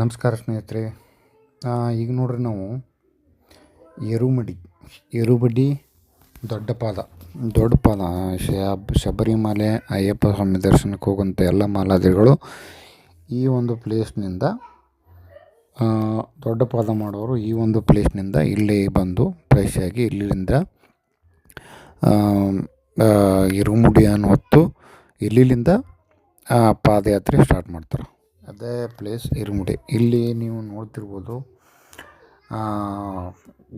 ನಮಸ್ಕಾರ ಸ್ನೇಹಿತರೆ. ಈಗ ನೋಡ್ರಿ ನಾವು ಎರುಮಡಿ ಎರುಬಡಿ ದೊಡ್ಡ ಪಾದ ದೊಡ್ಡ ಪಾದ. ಶಬ್ ಶಬರಿಮಲೆ, ಅಯ್ಯಪ್ಪ ಸ್ವಾಮಿ ದರ್ಶನಕ್ಕೆ ಹೋಗುವಂಥ ಎಲ್ಲ ಮಾಲಾದಿಗಳು ಈ ಒಂದು ಪ್ಲೇಸ್ನಿಂದ ದೊಡ್ಡ ಪಾದ ಮಾಡೋರು ಈ ಒಂದು ಪ್ಲೇಸ್ನಿಂದ ಇಲ್ಲಿ ಬಂದು ಫ್ರೆಶ್ ಆಗಿ ಇಲ್ಲಿಂದ ಇರುಮುಡಿಯನ್ನು ಹೊತ್ತು ಇಲ್ಲಿಂದ ಪಾದಯಾತ್ರೆ ಸ್ಟಾರ್ಟ್ ಮಾಡ್ತಾರೆ. ಅದೇ ಪ್ಲೇಸ್ ಇರುಮುಡಿ. ಇಲ್ಲಿ ನೀವು ನೋಡ್ತಿರ್ಬೋದು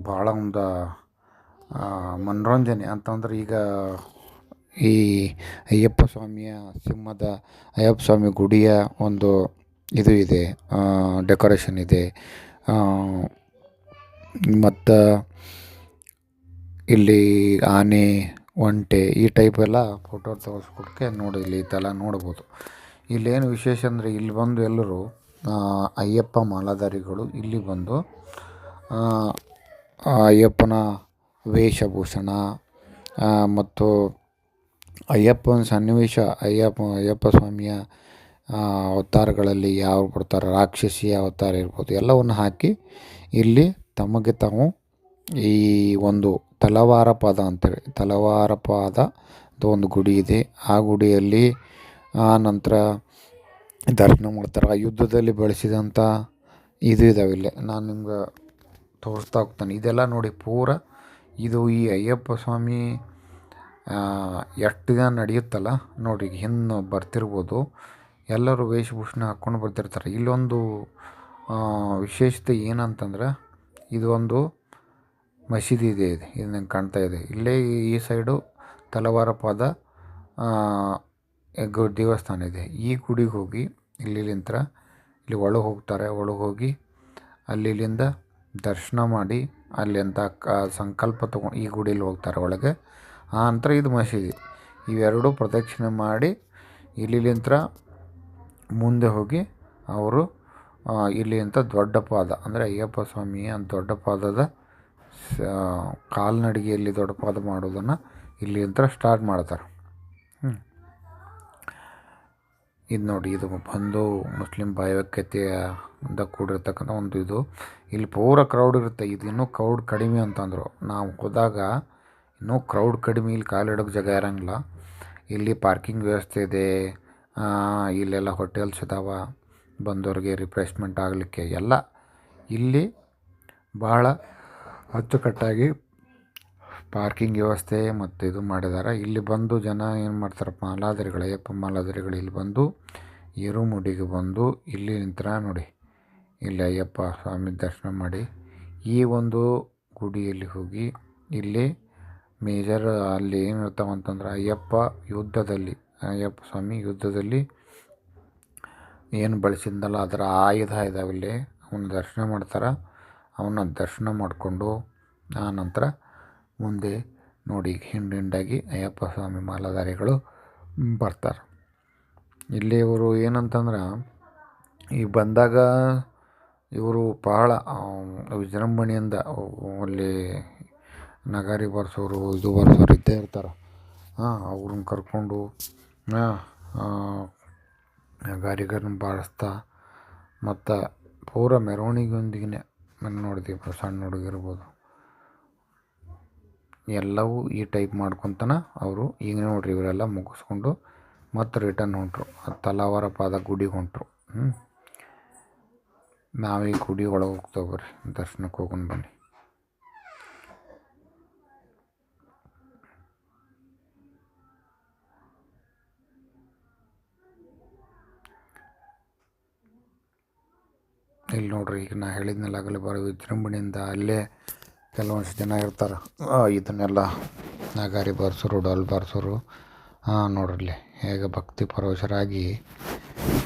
ಭಾಳ ಒಂದು ಮನೋರಂಜನೆ. ಅಂತಂದ್ರೆ ಈಗ ಈ ಅಯ್ಯಪ್ಪ ಸ್ವಾಮಿಯ ಸಿಂಹದ, ಅಯ್ಯಪ್ಪ ಸ್ವಾಮಿ ಗುಡಿಯ ಒಂದು ಇದು ಇದೆ ಡೆಕೋರೇಷನ್ ಇದೆ. ಮತ್ತು ಇಲ್ಲಿ ಆನೆ, ಒಂಟೆ ಈ ಟೈಪ್ ಎಲ್ಲ ಫೋಟೋ ತೆಗೆಸ್ಕೊಳಕ್ಕೆ ನೋಡಿ, ಇಲ್ಲಿ ಇದೆಲ್ಲ ನೋಡ್ಬೋದು. ಇಲ್ಲೇನು ವಿಶೇಷ ಅಂದರೆ ಇಲ್ಲಿ ಬಂದು ಎಲ್ಲರೂ ಅಯ್ಯಪ್ಪ ಮಾಲಾಧಾರಿಗಳು ಇಲ್ಲಿ ಬಂದು ಅಯ್ಯಪ್ಪನ ವೇಷಭೂಷಣ ಮತ್ತು ಅಯ್ಯಪ್ಪನ ಸನ್ನಿವೇಶ, ಅಯ್ಯಪ್ಪ ಅಯ್ಯಪ್ಪ ಸ್ವಾಮಿಯ ಅವತಾರಗಳಲ್ಲಿ ಯಾವ ಕೊಡ್ತಾರೆ ರಾಕ್ಷಸಿ ಅವತಾರ ಇರ್ಬೋದು, ಎಲ್ಲವನ್ನು ಹಾಕಿ ಇಲ್ಲಿ ತಮಗೆ ತಾವು ಈ ಒಂದು ತಲವಾರ ಪಾದ ಅಂತೇಳಿ ತಲವಾರ ಪಾದ ಒಂದು ಗುಡಿ ಇದೆ. ಆ ಗುಡಿಯಲ್ಲಿ ಆ ನಂತರ ದರ್ಶನ ಮಾಡ್ತಾರೆ ಆ ಯುದ್ಧದಲ್ಲಿ ಬಳಸಿದಂಥ ಇದು ಇದಾವೆ ಇಲ್ಲೇ. ನಾನು ನಿಮ್ಗೆ ತೋರಿಸ್ತಾ ಹೋಗ್ತಾನೆ. ಇದೆಲ್ಲ ನೋಡಿ ಪೂರ ಇದು ಈ ಅಯ್ಯಪ್ಪ ಸ್ವಾಮಿ ಎಷ್ಟು ದಿನ ನಡೆಯುತ್ತಲ್ಲ? ನೋಡಿ ಹಿಂದೆ ಬರ್ತಿರ್ಬೋದು. ಎಲ್ಲರೂ ವೇಷಭೂಷಣ ಹಾಕ್ಕೊಂಡು ಬರ್ತಿರ್ತಾರೆ. ಇಲ್ಲೊಂದು ವಿಶೇಷತೆ ಏನಂತಂದ್ರೆ ಇದೊಂದು ಮಸೀದಿ ಇದೆ, ಇದು ಇದು ನಂಗೆ ಕಾಣ್ತಾ ಇದೆ. ಇಲ್ಲೇ ಈ ಸೈಡು ತಲವಾರ ಪಾದ ದೇವಸ್ಥಾನ ಇದೆ. ಈ ಗುಡಿಗೆ ಹೋಗಿ ಇಲ್ಲಿಲಿಂದ ಇಲ್ಲಿ ಒಳಗೆ ಹೋಗ್ತಾರೆ. ಒಳಗೆ ಹೋಗಿ ಅಲ್ಲಿಲಿಂದ ದರ್ಶನ ಮಾಡಿ ಅಲ್ಲಿ ಅಂತ ಕ ಸಂಕಲ್ಪ ತೊಗೊಂಡು ಈ ಗುಡಿಯಲ್ಲಿ ಹೋಗ್ತಾರೆ ಒಳಗೆ. ಆ ನಂತರ ಇದು ಮಸೀದಿ. ಇವೆರಡು ಪ್ರದಕ್ಷಿಣೆ ಮಾಡಿ ಇಲ್ಲಿಲಿಂದ ಮುಂದೆ ಹೋಗಿ ಅವರು ಇಲ್ಲಿಂದ ದೊಡ್ಡ ಪಾದ, ಅಂದರೆ ಅಯ್ಯಪ್ಪ ಸ್ವಾಮಿಯ ದೊಡ್ಡ ಪಾದದ ಕಾಲ್ನಡಿಗೆಯಲ್ಲಿ ದೊಡ್ಡ ಪಾದ ಮಾಡೋದನ್ನು ಇಲ್ಲಿಂದ ಸ್ಟಾರ್ಟ್ ಮಾಡ್ತಾರೆ ಹ್ಞೂ ಇದು ನೋಡಿ, ಇದು ಬಂದು ಮುಸ್ಲಿಂ ಭಾವೈಕ್ಯತೆಯಿಂದ ಕೂಡಿರ್ತಕ್ಕಂಥ ಒಂದು ಇದು. ಇಲ್ಲಿ ಪೂರ ಕ್ರೌಡ್ ಇರುತ್ತೆ. ಇದು ಇನ್ನೂ ಕ್ರೌಡ್ ಕಡಿಮೆ ಅಂತಂದರು. ನಾವು ಹೋದಾಗ ಇನ್ನೂ ಕ್ರೌಡ್ ಕಡಿಮೆ, ಇಲ್ಲಿ ಕಾಲಿಡೋಕೆ ಜಾಗ ಇರೋಂಗಿಲ್ಲ. ಇಲ್ಲಿ ಪಾರ್ಕಿಂಗ್ ವ್ಯವಸ್ಥೆ ಇದೆ. ಇಲ್ಲೆಲ್ಲ ಹೋಟೆಲ್ಸ್ ಇದಾವೆ. ಬಂದವ್ರಿಗೆ ರಿಫ್ರೆಶ್ಮೆಂಟ್ ಆಗಲಿಕ್ಕೆ ಎಲ್ಲ. ಇಲ್ಲಿ ಭಾಳ ಅಚ್ಚುಕಟ್ಟಾಗಿ ಪಾರ್ಕಿಂಗ್ ವ್ಯವಸ್ಥೆ ಮತ್ತು ಇದು ಮಾಡಿದ್ದಾರೆ ಇಲ್ಲಿ ಬಂದು ಜನ ಏನು ಮಾಡ್ತಾರಪ್ಪ ಮಾಲಾಧಾರಿಗಳು ಅಯ್ಯಪ್ಪ ಮಾಲಾಧಾರಿಗಳು ಇಲ್ಲಿ ಬಂದು ಇರುಮುಡಿಗೆ ಬಂದು ಇಲ್ಲಿ ನಿಂತರ ನೋಡಿ. ಇಲ್ಲಿ ಅಯ್ಯಪ್ಪ ಸ್ವಾಮಿ ದರ್ಶನ ಮಾಡಿ ಈ ಒಂದು ಗುಡಿಯಲ್ಲಿ ಹೋಗಿ ಇಲ್ಲಿ ಮೇಜರ್ ಅಲ್ಲಿ ಏನು ಇರ್ತಾವಂತಂದ್ರೆ ಅಯ್ಯಪ್ಪ ಯುದ್ಧದಲ್ಲಿ, ಅಯ್ಯಪ್ಪ ಸ್ವಾಮಿ ಯುದ್ಧದಲ್ಲಿ ಏನು ಬಳಸಿದ್ದಲ್ಲ ಅದರ ಆಯುಧ ಇದಾವೆ ಇಲ್ಲಿ ಅವನ್ನ ದರ್ಶನ ಮಾಡ್ತಾರೆ. ಅವನ್ನ ದರ್ಶನ ಮಾಡಿಕೊಂಡು ಆ ನಂತರ ಮುಂದೆ ನೋಡಿ ಹಿಂಡು ಹಿಂಡಾಗಿ ಅಯ್ಯಪ್ಪ ಸ್ವಾಮಿ ಮಾಲಾಧಾರಿಗಳು ಬರ್ತಾರೆ. ಇಲ್ಲಿ ಇವರು ಏನಂತಂದ್ರೆ, ಈ ಬಂದಾಗ ಇವರು ಬಹಳ ವಿಜೃಂಭಣೆಯಿಂದ ಅಲ್ಲಿ ನಗಾರಿ ಬರ್ಸೋರು, ಇದು ಬರ್ಸೋರು ಇದ್ದೇ ಇರ್ತಾರೆ. ಹಾಂ, ಅವ್ರನ್ನ ಕರ್ಕೊಂಡು ನಗಾರಿಗರನ್ನ ಬಾರಿಸ್ತಾ, ಮತ್ತು ಪೂರ ಮೆರವಣಿಗೆಯೊಂದಿಗೆ ನೋಡ್ತೀವಿ. ಸಣ್ಣ ಹುಡುಗಿರ್ಬೋದು. ಎಲ್ಲವೂ ಈ ಟೈಪ್ ಮಾಡ್ಕೊತನ ಅವರು ಈಗ ನೋಡ್ರಿ ಇವರೆಲ್ಲ ಮುಗಿಸ್ಕೊಂಡು ಮತ್ತು ರಿಟರ್ನ್ ಹೊಂಟರು. ತಲಾವರ ಪಾದ ಗುಡಿಗೆ ಹೊಂಟರು. ಹ್ಞೂ ನಾವು ಈ ಗುಡಿ ಒಳಗೆ ಹೋಗ್ತೇವೆ ಬರ್ರಿ. ದರ್ಶನಕ್ಕೆ ಹೋಗ್ಕೊಂಡು ಬನ್ನಿ. ಇಲ್ಲಿ ನೋಡ್ರಿ ಈಗ ನಾ ಹೇಳಿದ್ನಲ್ಲ ಆಗಲೇ ಬರೋ ವಿಜೃಂಭಣೆಯಿಂದ ಅಲ್ಲೇ ಕೆಲವೊಂದಿಷ್ಟು ಜನ ಇರ್ತಾರೆ ಇದನ್ನೆಲ್ಲ ನಗಾರಿ ಬಾರಿಸೋರು, ಡಾಲ್ ಬಾರಿಸೋರು ಹಾಂ ನೋಡ್ರಲ್ಲಿ ಹೇಗೆ ಭಕ್ತಿ ಪರವಶರಾಗಿ,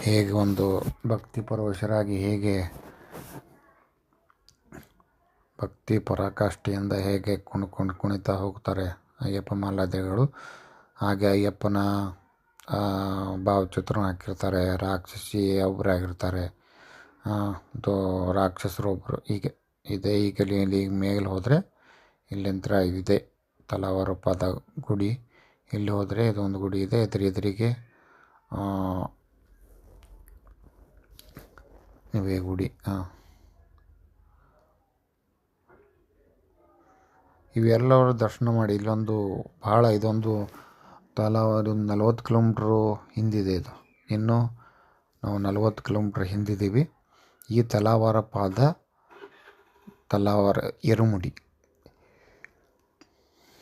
ಹೇಗೆ ಒಂದು ಭಕ್ತಿ ಪರವಶರಾಗಿ, ಹೇಗೆ ಭಕ್ತಿ ಪರಾಕಾಷ್ಠೆಯಿಂದ ಹೇಗೆ ಕುಣ್ಕೊಂಡು ಕುಣಿತಾ ಹೋಗ್ತಾರೆ ಅಯ್ಯಪ್ಪ ಮಾಲಾದಿಗಳು ಹಾಗೆ ಅಯ್ಯಪ್ಪನ ಭಾವಚಿತ್ರ ಹಾಕಿರ್ತಾರೆ, ರಾಕ್ಷಸಿ ಒಬ್ಬರಾಗಿರ್ತಾರೆ ದೋ, ರಾಕ್ಷಸರು ಒಬ್ಬರು ಹೀಗೆ ಇದೆ. ಈ ಗಲಿಯಲ್ಲಿ ಮೇಲೆ ಹೋದರೆ ಇಲ್ಲಿಂತ್ರ ಇದೆ. ತಲಾವಾರು ಪಾದ ಗುಡಿ. ಇಲ್ಲಿ ಹೋದರೆ ಇದೊಂದು ಗುಡಿ ಇದೆ. ಎದುರು ಎದುರಿಗೆ ಇವೇ ಗುಡಿ. ಹಾಂ ಇವೆಲ್ಲವರು ದರ್ಶನ ಮಾಡಿ. ಇಲ್ಲೊಂದು ಭಾಳ ಇದೊಂದು ತಲಾವಾರು ನಲ್ವತ್ತು ಕಿಲೋಮೀಟ್ರು ಹಿಂದಿದೆ ಇದು. ಇನ್ನೂ ನಾವು ನಲ್ವತ್ತು ಕಿಲೋಮೀಟ್ರ್ ಹಿಂದಿದ್ದೀವಿ. ಈ ತಲಾವಾರ ಪಾದ ತಲಾವಾರ ಎರುಮುಡಿ.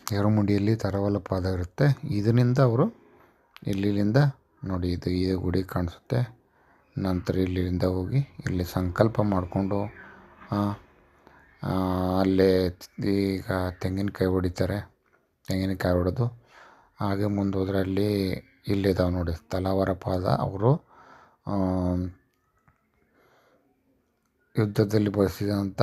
ಎರುಮುಡಿಯಲ್ಲಿ ತರವಲ ಪಾದ ಇರುತ್ತೆ. ಇದರಿಂದ ಅವರು ಇಲ್ಲಿಂದ ನೋಡಿ ಇದು ಈ ಗುಡಿ ಕಾಣಿಸುತ್ತೆ. ನಂತರ ಇಲ್ಲಿಂದ ಹೋಗಿ ಇಲ್ಲಿ ಸಂಕಲ್ಪ ಮಾಡಿಕೊಂಡು ಅಲ್ಲೇ ಈಗ ತೆಂಗಿನಕಾಯಿ ಹೊಡಿತಾರೆ. ತೆಂಗಿನಕಾಯಿ ಹೊಡೆದು ಹಾಗೆ ಮುಂದೋದ್ರೆ ಅಲ್ಲಿ ಇಲ್ಲಿದ್ದಾವೆ ನೋಡಿ, ತಲಾವರ ಪಾದ. ಅವರು ಯುದ್ಧದಲ್ಲಿ ಬಳಸಿದಂಥ